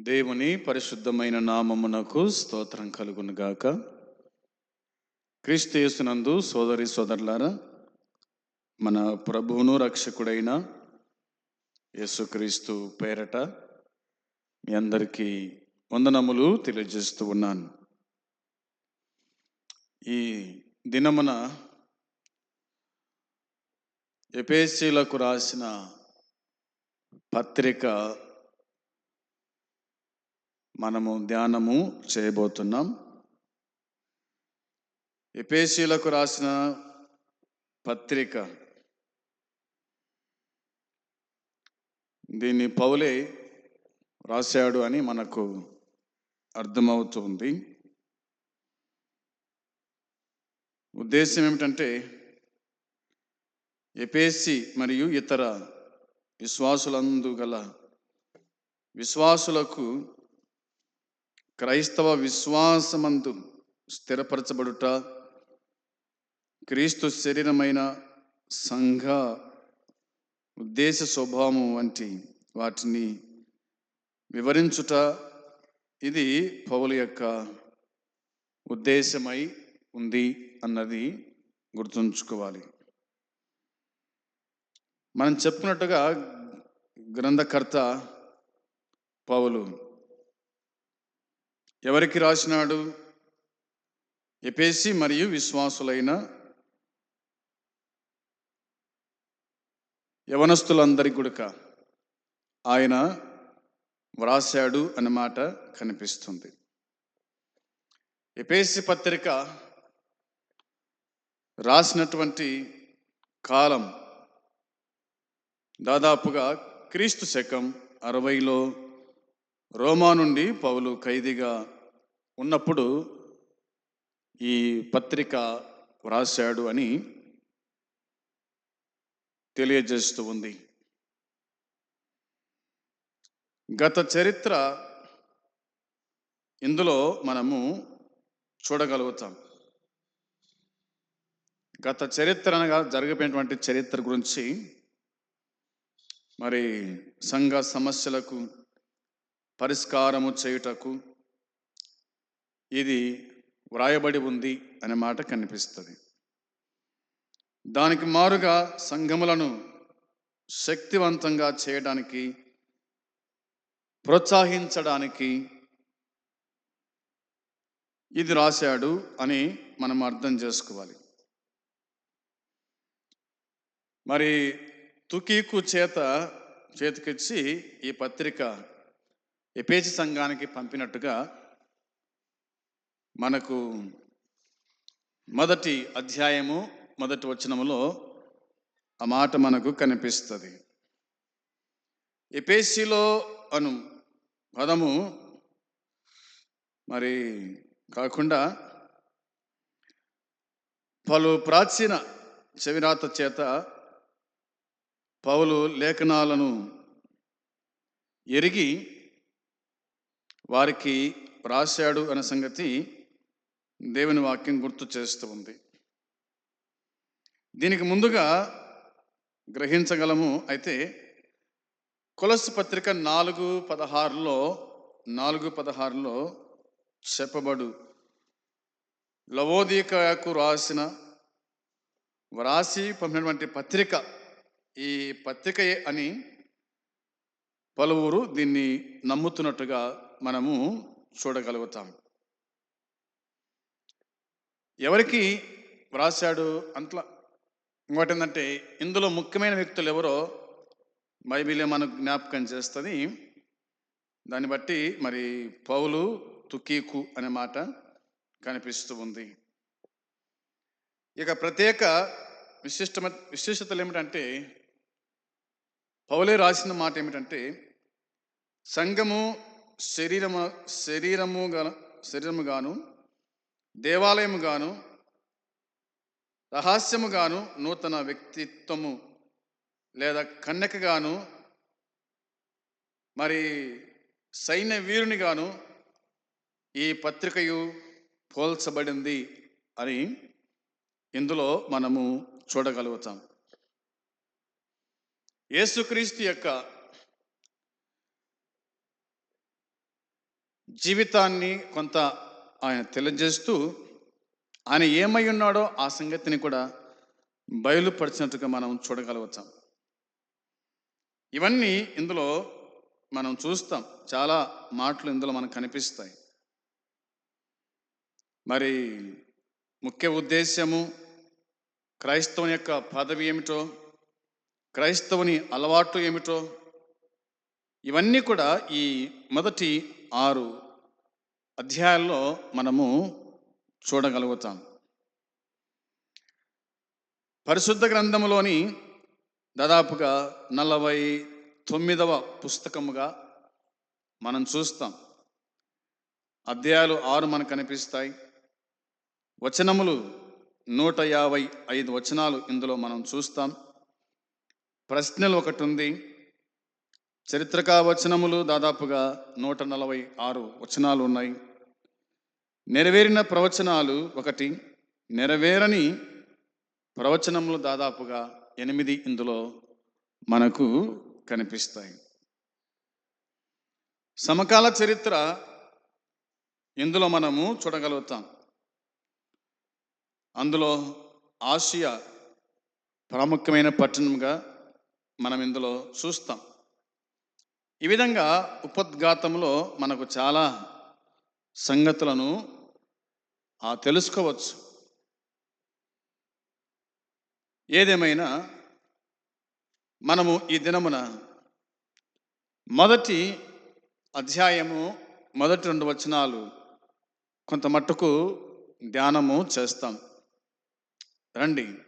దేవుని పరిశుద్ధమైన నామమునకు స్తోత్రం కలుగును గాక క్రీస్తు సోదరి సోదరులారా మన ప్రభువును రక్షకుడైన యేసుక్రీస్తు పేరట మీ అందరికీ వందనములు తెలియజేస్తూ ఉన్నాను. ఈ దినమున ఎపేసీలకు రాసిన పత్రిక మనము ధ్యానము చేయబోతున్నాం. ఎపేసీలకు రాసిన పత్రిక. దీన్ని పౌలే రాశాడు అని మనకు అర్థమవుతుంది. ఉద్దేశం ఏమిటంటే ఎపేసి మరియు ఇతర విశ్వాసులందు గల విశ్వాసులకు క్రైస్తవ విశ్వాసమందు స్థిరపరచబడుట క్రీస్తు శరీరమైన సంఘ ఉద్దేశ స్వభావం వంటి వాటిని వివరించుట ఇది పౌలు యొక్క ఉద్దేశమై ఉంది అన్నది గుర్తుంచుకోవాలి. మనం చెప్పుకున్నట్టుగా గ్రంథకర్త పౌలు ఎవరికి రాసినాడు? ఎపేసి మరియు విశ్వాసులైన యవనస్తులందరి గుడక ఆయన వ్రాశాడు అన్నమాట కనిపిస్తుంది. ఎపేసి పత్రిక రాసినటువంటి కాలం దాదాపుగా క్రీస్తు శకం అరవైలో రోమా నుండి పౌలు ఖైదీగా ఉన్నప్పుడు ఈ పత్రిక వ్రాశాడు అని తెలియజేస్తూ ఉంది. గత చరిత్ర ఇందులో మనము చూడగలుగుతాం. గత చరిత్ర అనగా జరిగిపోయినటువంటి చరిత్ర గురించి మరి సంఘ సమస్యలకు పరిష్కారము చేయుటకు ఇది వ్రాయబడి ఉంది అనే మాట కనిపిస్తుంది. దానికి మారుగా సంఘములను శక్తివంతంగా చేయడానికి ప్రోత్సహించడానికి ఇది రాశాడు అని మనం అర్థం చేసుకోవాలి. మరి తుకీకు చేత చేతికిచ్చి ఈ పత్రిక ఎపేజి సంఘానికి పంపినట్టుగా మనకు మొదటి అధ్యాయము మొదటి వచనములో ఆ మాట మనకు కనిపిస్తుంది. ఎపేసిలో అను పదము మరి కాకుండా పలు ప్రాచీన చెవిరాత చేత పౌలు లేఖనాలను ఎరిగి వారికి రాశాడు అనే సంగతి దేవుని వాక్యం గుర్తు చేస్తూ ఉంది. దీనికి ముందుగా గ్రహించగలము అయితే కొలసు పత్రిక నాలుగు పదహారులో నాలుగు పదహారులో చెప్పబడు. లవోదీకకు రాసిన వ్రాసి పంపినటువంటి పత్రిక ఈ పత్రికయే అని పలువురు దీన్ని నమ్ముతున్నట్టుగా మనము చూడగలుగుతాం. ఎవరికి వ్రాశాడు అంతలా ఇంకోటి ఏంటంటే ఇందులో ముఖ్యమైన వ్యక్తులు ఎవరో బైబిలే మనకు జ్ఞాపకం చేస్తుంది? దాన్ని బట్టి మరి పౌలు తుకీకు అనే మాట కనిపిస్తూ ఉంది. ఇక ప్రత్యేక విశిష్ట విశేషతలు ఏమిటంటే పౌలే రాసిన మాట ఏమిటంటే సంఘము శరీరము శరీరముగా శరీరముగాను దేవాలయముగాను రహస్యముగాను నూతన వ్యక్తిత్వము లేదా కన్యకగాను మరి సైన్య వీరునిగాను ఈ పత్రికయు పోల్చబడింది అని ఇందులో మనము చూడగలుగుతాం. యేసుక్రీస్తు యొక్క జీవితాన్ని కొంత ఆయన తెలియజేస్తూ ఆయన ఏమై ఉన్నాడో ఆ సంగతిని కూడా బయలుపరిచినట్టుగా మనం చూడగలుగుతాం. ఇవన్నీ ఇందులో మనం చూస్తాం. చాలా మాటలు ఇందులో మనకు కనిపిస్తాయి. మరి ముఖ్య ఉద్దేశ్యము క్రైస్తవుని యొక్క పదవి ఏమిటో క్రైస్తవుని అలవాట్లు ఏమిటో ఇవన్నీ కూడా ఈ మొదటి ఆరు అధ్యాయాల్లో మనము చూడగలుగుతాం. పరిశుద్ధ గ్రంథములోని దాదాపుగా నలభై తొమ్మిదవ పుస్తకముగా మనం చూస్తాం. అధ్యాయాలు ఆరు మనకు కనిపిస్తాయి. వచనములు నూట యాభై ఐదు వచనాలు ఇందులో మనం చూస్తాం. ప్రశ్నలు ఒకటి ఉంది. చరిత్రక వచనములు దాదాపుగా నూట నలభై ఆరు వచనాలు ఉన్నాయి. నెరవేరిన ప్రవచనాలు ఒకటి నెరవేరని ప్రవచనములు దాదాపుగా ఎనిమిది ఇందులో మనకు కనిపిస్తాయి. సమకాల చరిత్ర ఇందులో మనము చూడగలుగుతాం. అందులో ఆసియా ప్రాముఖ్యమైన పట్టణంగా మనం ఇందులో చూస్తాం. ఈ విధంగా ఉపద్ఘాతంలో మనకు చాలా సంగతులను ఆ తెలుసుకోవచ్చు. ఏదేమైనా మనము ఈ దినమున మొదటి అధ్యాయము మొదటి రెండు వచనాలు కొంత మట్టుకు ధ్యానము చేస్తాం. రండి.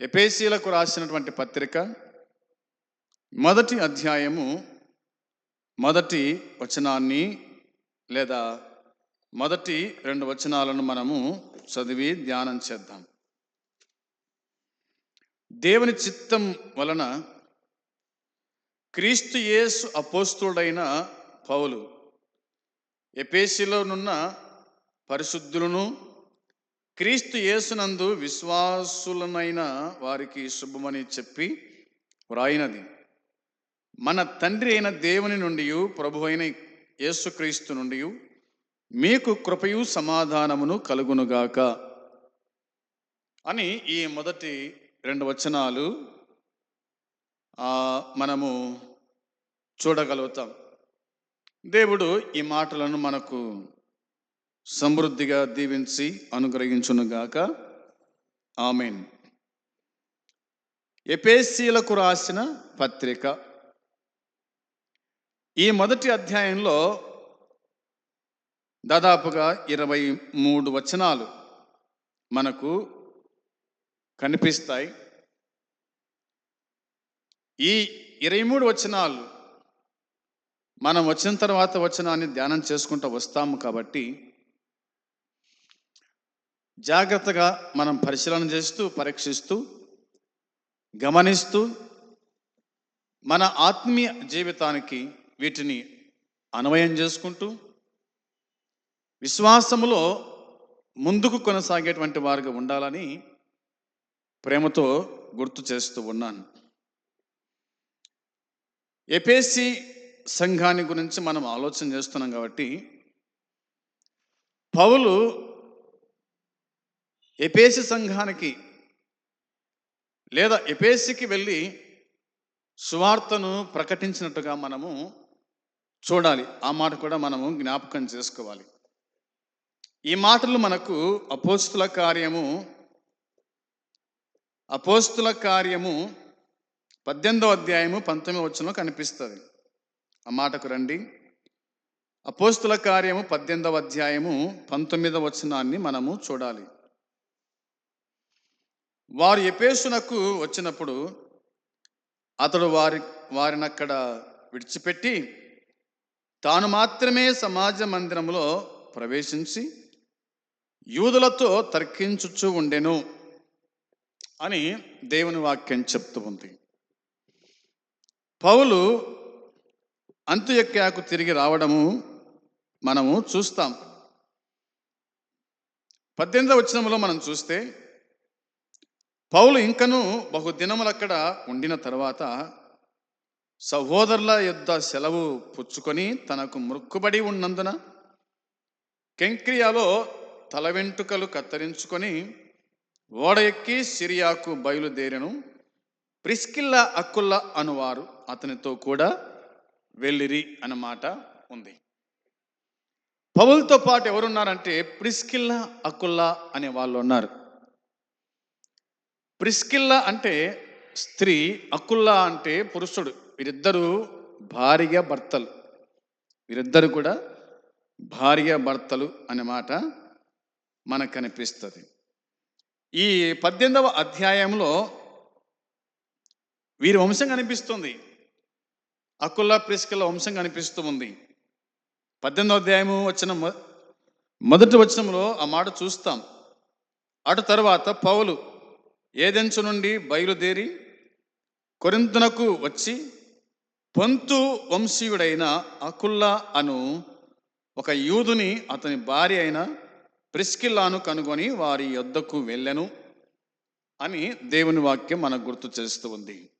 ఎపేసీలకు రాసినటువంటి పత్రిక మొదటి అధ్యాయము మొదటి వచనాన్ని లేదా మొదటి రెండు వచనాలను మనము చదివి ధ్యానం చేద్దాం. దేవుని చిత్తం వలన క్రీస్తు యేసు అపోస్తుడైన పౌలు ఎపేసిలోనున్న పరిశుద్ధులను క్రీస్తు యేసునందు విశ్వాసులనైన వారికి శుభమని చెప్పి వ్రాయినది. మన తండ్రి అయిన దేవుని నుండి ప్రభు అయిన యేసుక్రీస్తు నుండి మీకు కృపయు సమాధానమును కలుగునుగాక అని ఈ మొదటి రెండు వచనాలు మనము చూడగలుగుతాం. దేవుడు ఈ మాటలను మనకు సమృద్ధిగా దీవించి అనుగ్రహించునుగాక. ఆమెన్. ఎపేసీలకు రాసిన పత్రిక ఈ మొదటి అధ్యాయంలో దాదాపుగా ఇరవై మూడు వచనాలు మనకు కనిపిస్తాయి. ఈ ఇరవై మూడు వచనాలు మనం వచ్చిన తర్వాత వచనాన్ని ధ్యానం చేసుకుంటూ వస్తాము కాబట్టి జాగ్రత్తగా మనం పరిశీలన చేస్తూ పరీక్షిస్తూ గమనిస్తూ మన ఆత్మీయ జీవితానికి వీటిని అన్వయం చేసుకుంటూ విశ్వాసములో ముందుకు కొనసాగేటువంటి వారుగా ఉండాలని ప్రేమతో గుర్తు చేస్తూ ఉన్నాను. ఎపేసి సంఘాన్ని గురించి మనం ఆలోచన చేస్తున్నాం కాబట్టి పౌలు ఎపేసి సంఘానికి లేదా ఎపేసికి వెళ్ళి సువార్తను ప్రకటించినట్టుగా మనము చూడాలి. ఆ మాట కూడా మనము జ్ఞాపకం చేసుకోవాలి. ఈ మాటలు మనకు అపోస్తుల కార్యము అపోస్తుల కార్యము పద్దెనిమిదవ అధ్యాయము పంతొమ్మిది వచ్చిన కనిపిస్తుంది. ఆ మాటకు రండి. అపోస్తుల కార్యము పద్దెనిమిదవ అధ్యాయము పంతొమ్మిదవ వచనాన్ని మనము చూడాలి. వారు ఎపేసునకు వచ్చినప్పుడు అతడు వారి వారిని అక్కడ విడిచిపెట్టి తాను మాత్రమే సమాజ మందిరంలో ప్రవేశించి యూదులతో తర్కించుచు ఉండెను అని దేవుని వాక్యం చెప్తూ ఉంది. పౌలు అంత్యక్యాకు తిరిగి రావడము మనము చూస్తాం. పద్దెనిమిదవ వచనంలో మనం చూస్తే పౌలు ఇంకను బహుదినములక్కడ ఉండిన తర్వాత సహోదరుల యుద్ధ సెలవు పుచ్చుకొని తనకు మృక్కుబడి ఉన్నందున కెంక్రియాలో తల వెంట్రుకలు కత్తిరించుకొని ఓడ ఎక్కి సిరియాకు బయలుదేరెను. ప్రిస్కిల్ల అక్కుల్ల అనువారు అతనితో కూడా వెళ్ళిరి అన్నమాట ఉంది. పౌలతో పాటు ఎవరున్నారంటే ప్రిస్కిల్ల అకుల్లా అనే వాళ్ళు ఉన్నారు. ప్రిస్కిల్ల అంటే స్త్రీ అకుల్లా అంటే పురుషుడు. వీరిద్దరూ భార్య భర్తలు. వీరిద్దరు కూడా భార్య భర్తలు అనే మాట మనకు కనిపిస్తుంది. ఈ పద్దెనిమిదవ అధ్యాయంలో వీరి వంశం కనిపిస్తుంది. అకుల్లా ప్రిస్కల వంశం కనిపిస్తూ ఉంది. పద్దెనిమిదవ అధ్యాయము వచ్చిన మొదటి వచనంలో ఆ మాట చూస్తాం. అటు తర్వాత పౌలు ఏదెంచు నుండి బయలుదేరి కొరింతునకు వచ్చి పొంతు వంశీయుడైన అకుల్లా అను ఒక యూదుని అతని భార్య అయిన ప్రిస్కిల్లాను కనుగొని వారి యొద్దకు వెళ్ళెను అని దేవుని వాక్యం మనకు గుర్తు చేస్తూ ఉంది.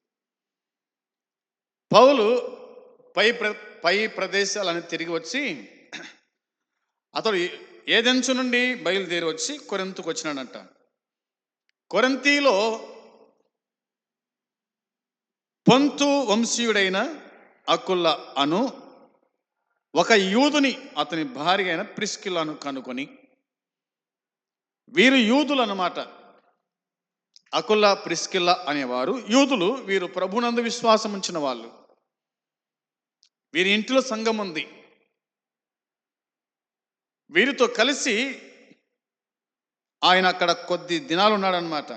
పౌలు పై ప్ర పై ప్రదేశాలని తిరిగి వచ్చి అతడు ఏదెంచు నుండి బయలుదేరి వచ్చి కొరంతుకు వచ్చినాడంట. కొరంతిలో పొంతు వంశీయుడైన అకుల అను ఒక యూదుని అతని భార్య అయిన ప్రిస్కిల్లాను కనుకొని వీరు యూదులు అన్నమాట అకుల ప్రిస్కిల్ల అనేవారు యూదులు వీరు ప్రభునందు విశ్వాసం ఉంచిన వాళ్ళు. వీరి ఇంటిలో సంఘం ఉంది వీరితో కలిసి ఆయన అక్కడ కొద్ది దినాలు ఉన్నాడనమాట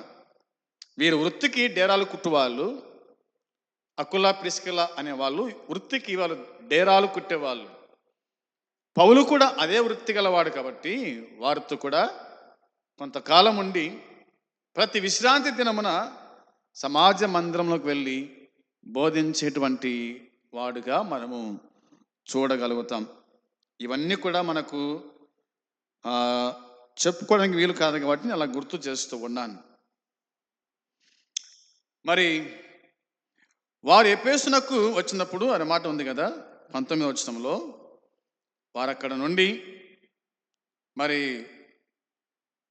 వీరు వృత్తికి డేరాలు కుట్టువాళ్ళు. అకుల ప్రిస్కిల అనేవాళ్ళు వృత్తికి వాళ్ళు డేరాలు కుట్టేవాళ్ళు. పౌలు కూడా అదే వృత్తి గలవాడు కాబట్టి వారితో కూడా కొంతకాలం ఉండి ప్రతి విశ్రాంతి దినమున సమాజ మందిరంలోకి వెళ్ళి బోధించేటువంటి వాడుగా మనము చూడగలుగుతాం. ఇవన్నీ కూడా మనకు చెప్పుకోవడానికి వీలు కాదు కాబట్టి అలా గుర్తు చేస్తూ ఉన్నాను. మరి వారు ఎపేసునకు వచ్చినప్పుడు అనే మాట ఉంది కదా పంతొమ్మిది వచ్చినంలో వారు అక్కడ నుండి మరి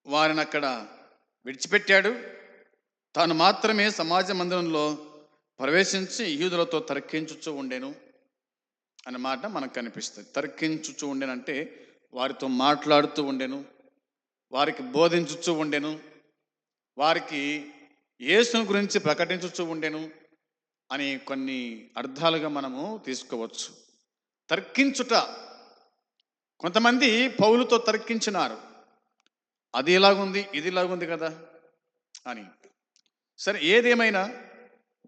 వారిని అక్కడ విడిచిపెట్టాడు. తాను మాత్రమే సమాజ మందిరంలో ప్రవేశించి యూదులతో తర్కించుచూ ఉండేను అనే మాట మనకు కనిపిస్తుంది. తర్కించుచూ ఉండేనంటే వారితో మాట్లాడుతూ ఉండెను వారికి బోధించుచూ ఉండెను వారికి యేసును గురించి ప్రకటించుచూ ఉండెను అని కొన్ని అర్థాలుగా మనము తీసుకోవచ్చు. తర్కించుట. కొంతమంది పౌలుతో తర్కించినారు. అది ఇలాగుంది ఇది ఇలాగుంది కదా? అని. సరే ఏదేమైనా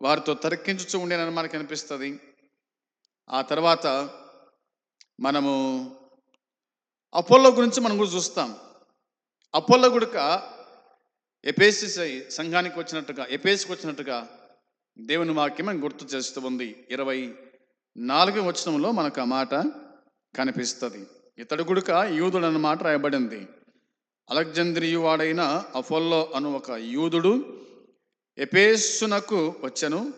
వారితో తర్కించుచూ ఉండేనని మనకు అనిపిస్తుంది ఆ తర్వాత మనము అపోలో గురించి మనం కూడా చూస్తాం. అపోలో గుడక ఎపేసి సంఘానికి వచ్చినట్టుగా ఎపేసికి వచ్చినట్టుగా దేవుని వాక్యం గుర్తు చేస్తూ ఉంది. ఇరవై నాలుగు వచనంలో మనకు ఆ మాట కనిపిస్తుంది. ఇతడు గుడుక యూదుడు అన్నమాట రాయబడింది. అలెగ్జంద్రియు వాడైన అఫోల్లో అను ఒక యూదుడు ఎపేసునకు వచ్చెను.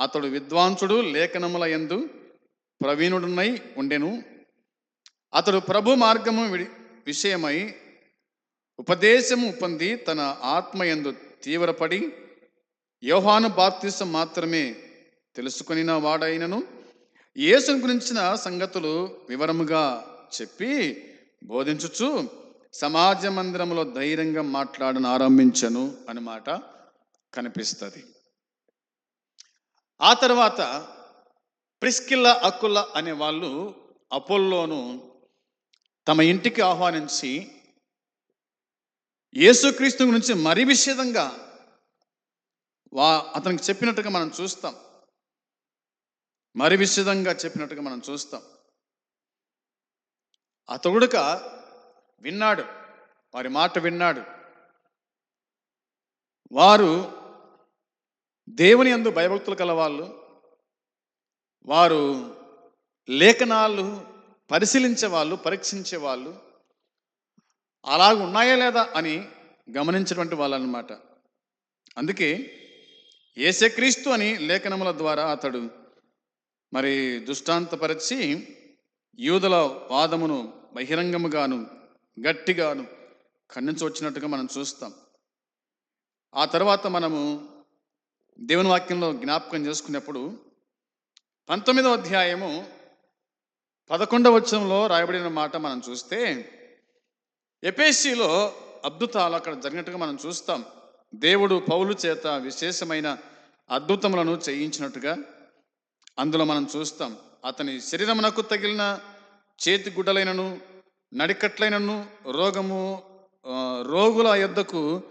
అతడు విద్వాంసుడు లేఖనముల యందు ప్రవీణుడునై ఉండెను. అతడు ప్రభు మార్గము విడి విషయమై ఉపదేశము పొంది తన ఆత్మయందు తీవ్రపడి యోహాను బాప్తిసం మాత్రమే తెలుసుకునిన వాడైనను. యేసుని గురించిన సంగతులు వివరముగా చెప్పి బోధించుచు సమాజ మందిరంలో ధైర్యంగా మాట్లాడను ఆరంభించను అనమాట కనిపిస్తుంది. ఆ తర్వాత ప్రిస్కిల్ల అక్కుల అనే వాళ్ళు అపోల్లోను తమ ఇంటికి ఆహ్వానించి యేసుక్రీస్తు గురించి మరి విషేదంగా వా అతనికి చెప్పినట్టుగా మనం చూస్తాం. మరి విశదంగా చెప్పినట్టుగా మనం చూస్తాం. అతడుక విన్నాడు. వారి మాట విన్నాడు. వారు దేవుని యందు భయభక్తులు కలవాళ్ళు. వారు లేఖనాలు పరిశీలించే వాళ్ళు పరీక్షించే వాళ్ళు అలాగ ఉన్నాయా లేదా అని గమనించినటువంటి వాళ్ళు అన్నమాట అందుకే ఏసక్రీస్తు అని లేఖనముల ద్వారా అతడు మరి దుష్టాంతపరిచి యూదుల వాదమును బహిరంగముగాను గట్టిగాను ఖండించవచ్చినట్టుగా మనం చూస్తాం. ఆ తర్వాత మనము దేవుని వాక్యంలో జ్ఞాపకం చేసుకున్నప్పుడు పంతొమ్మిదవ అధ్యాయము పదకొండవ వచనంలో రాయబడిన మాట మనం చూస్తే ఎపేసీలో అద్భుతాలు అక్కడ జరిగినట్టుగా మనం చూస్తాం. దేవుడు పౌలు చేత విశేషమైన అద్భుతములను చేయించినట్టుగా అందులో మనం చూస్తాం. అతని శరీరమునకు తగిలిన చేతి గుడ్డలైనను నడికట్లైనను రోగము రోగుల యొద్దకు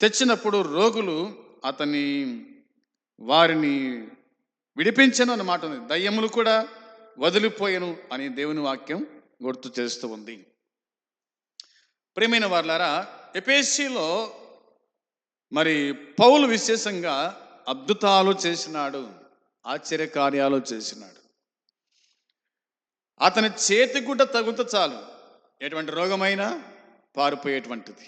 తెచ్చినప్పుడు రోగులు అతని వారిని విడిపించను అన్నమాట ఉంది. దయ్యములు కూడా వదిలిపోయెను అని దేవుని వాక్యం గుర్తు చేస్తూ ఉంది. ప్రియమైన వార్లారా ఎపేసిలో మరి పౌలు విశేషంగా అద్భుతాలు చేసినాడు ఆశ్చర్యకార్యాలు చేసినాడు. అతని చేతి గుడ్డ తగుత చాలు. ఎటువంటి రోగమైనా పారిపోయేటువంటిది.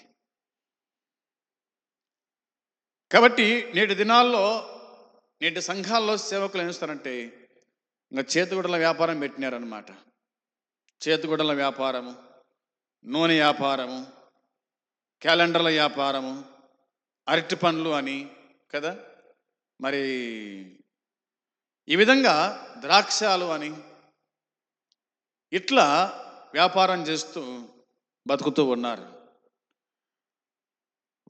కాబట్టి నేటి దినాల్లో నేటి సంఘాల్లో సేవకులు ఏం చేస్తారంటే ఇంకా చేతిగుడల వ్యాపారం పెట్టినారనమాట చేతిగుడల వ్యాపారము నూనె వ్యాపారము క్యాలెండర్ల వ్యాపారము అరటి పండ్లు అని కదా? మరి ఈ విధంగా ద్రాక్షాలు అని ఇట్లా వ్యాపారం చేస్తూ బతుకుతూ ఉన్నారు.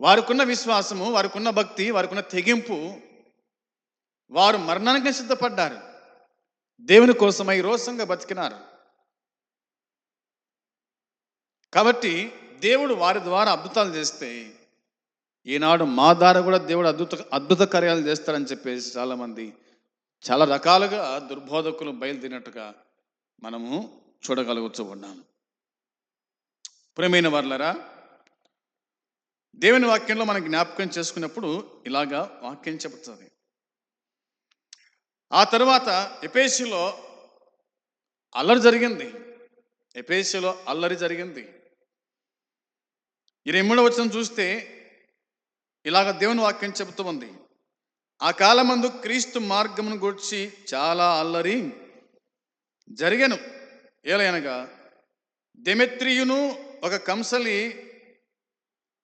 వారికున్న విశ్వాసము వారికున్న భక్తి వారికున్న తెగింపు వారు మరణానికి సిద్ధపడ్డారు. దేవుని కోసమై రోసంగా బతికినారు. కాబట్టి దేవుడు వారి ద్వారా అద్భుతాలు చేస్తే ఈనాడు మా ద్వారా కూడా దేవుడు అద్భుత అద్భుత కార్యాలు చేస్తారని చెప్పేసి చాలామంది చాలా రకాలుగా దుర్బోధకులు బయలుదేరినట్టుగా మనము చూడగలుగుతూ ఉన్నాము ప్రేమైన వర్లరా దేవుని వాక్యంలో మనం జ్ఞాపకం చేసుకున్నప్పుడు ఇలాగా వాక్యం చెబుతుంది. ఆ తర్వాత ఎపేసిలో అల్లరి జరిగింది. ఎపేసిలో అల్లరి జరిగింది. ఇరవై మూడవ వచ్చిన చూస్తే ఇలాగ దేవుని వాక్యం చెబుతూ ఉంది. ఆ కాలమందు క్రీస్తు మార్గమును గూర్చి చాలా అల్లరి జరిగను. ఏలయనగా దెమెత్రియును ఒక కంసలి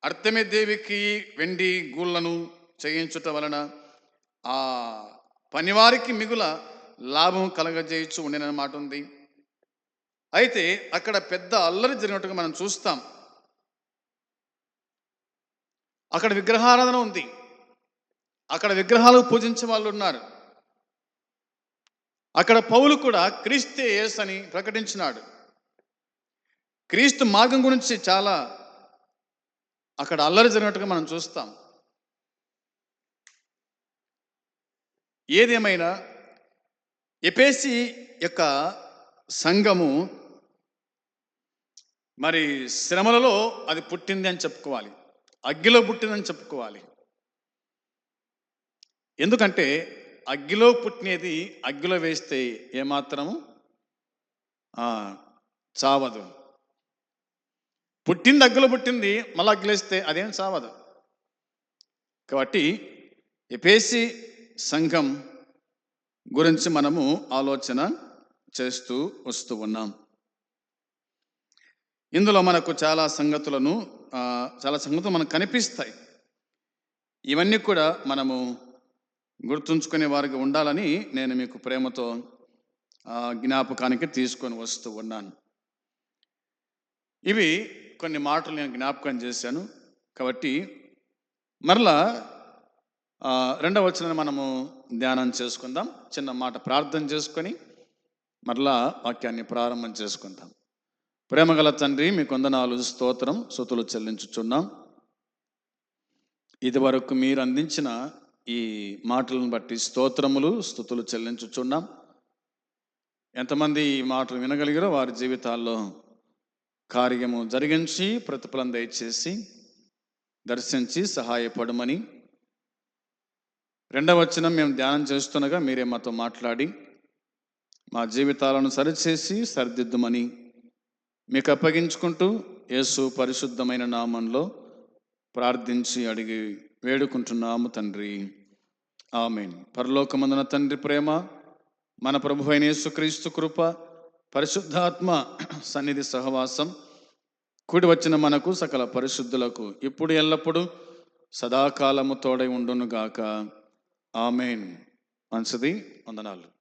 అర్తమే దేవికి వెండి గూళ్ళను చేయించుట వలన ఆ పనివారికి మిగుల లాభం కలగజేయచ్చు ఉండేనన్న మాట ఉంది అయితే అక్కడ పెద్ద అల్లరి జరిగినట్టుగా మనం చూస్తాం. అక్కడ విగ్రహారాధన ఉంది. అక్కడ విగ్రహాలు పూజించే వాళ్ళు ఉన్నారు. అక్కడ పౌలు కూడా క్రీస్తే యేసు అని ప్రకటించినాడు. క్రీస్తు మార్గం గురించి చాలా అక్కడ అల్లరి జరిగినట్టుగా మనం చూస్తాం. ఏదేమైనా ఎపేసి యొక్క సంఘము మరి శ్రమలలో అది పుట్టింది అని చెప్పుకోవాలి. అగ్గిలో పుట్టిందని చెప్పుకోవాలి. ఎందుకంటే అగ్గిలో పుట్టినది అగ్గిలో వేస్తే ఏమాత్రము? చావదు. పుట్టింది అగ్గిలో పుట్టింది మళ్ళీ అగ్గిలేస్తే అదేం చావదు. కాబట్టి ఎపేసి సంఘం గురించి మనము ఆలోచన చేస్తూ వస్తూ ఉన్నాం. ఇందులో మనకు చాలా సంగతులను చాలా సంగతులు మనకు కనిపిస్తాయి. ఇవన్నీ కూడా మనము గుర్తుంచుకునే వారికి ఉండాలని నేను మీకు ప్రేమతో జ్ఞాపకానికి తీసుకొని వస్తూ ఉన్నాను. ఇవి కొన్ని మాటలు నేను జ్ఞాపకం చేశాను కాబట్టి మరలా రెండవ వచ్చిన మనము ధ్యానం చేసుకుందాం. చిన్న మాట ప్రార్థన చేసుకొని మరలా వాక్యాన్ని ప్రారంభం చేసుకుందాం. ప్రేమగల తండ్రి మీ కొందనాలు స్తోత్రం సుతులు చెల్లించుచున్నాం. ఇదివరకు మీరు అందించిన ఈ మాటలను బట్టి స్తోత్రములు స్థుతులు చెల్లించుచున్నాం. ఎంతమంది ఈ మాటలు వినగలిగారో వారి జీవితాల్లో కార్యము జరిగించి ప్రతిఫలం దయచేసి దర్శించి సహాయపడమని. రెండవ వచనం మేము ధ్యానం చేస్తుండగా మీరే మాతో మాట్లాడి మా జీవితాలను సరిచేసి సరిదిద్దుమని. మీకు అప్పగించుకుంటూ యేసు పరిశుద్ధమైన నామంలో ప్రార్థించి అడిగి వేడుకుంటున్నాము తండ్రి. ఆమెన్. పరలోకమందున తండ్రి ప్రేమ మన ప్రభు అయిన యేసుక్రీస్తు కృప పరిశుద్ధాత్మ సన్నిధి సహవాసం కూడి వచ్చిన మనకు సకల పరిశుద్ధులకు ఇప్పుడు ఎల్లప్పుడూ సదాకాలము తోడై ఉండును గాక ఆమెన్. మంచిది. వందనాలు.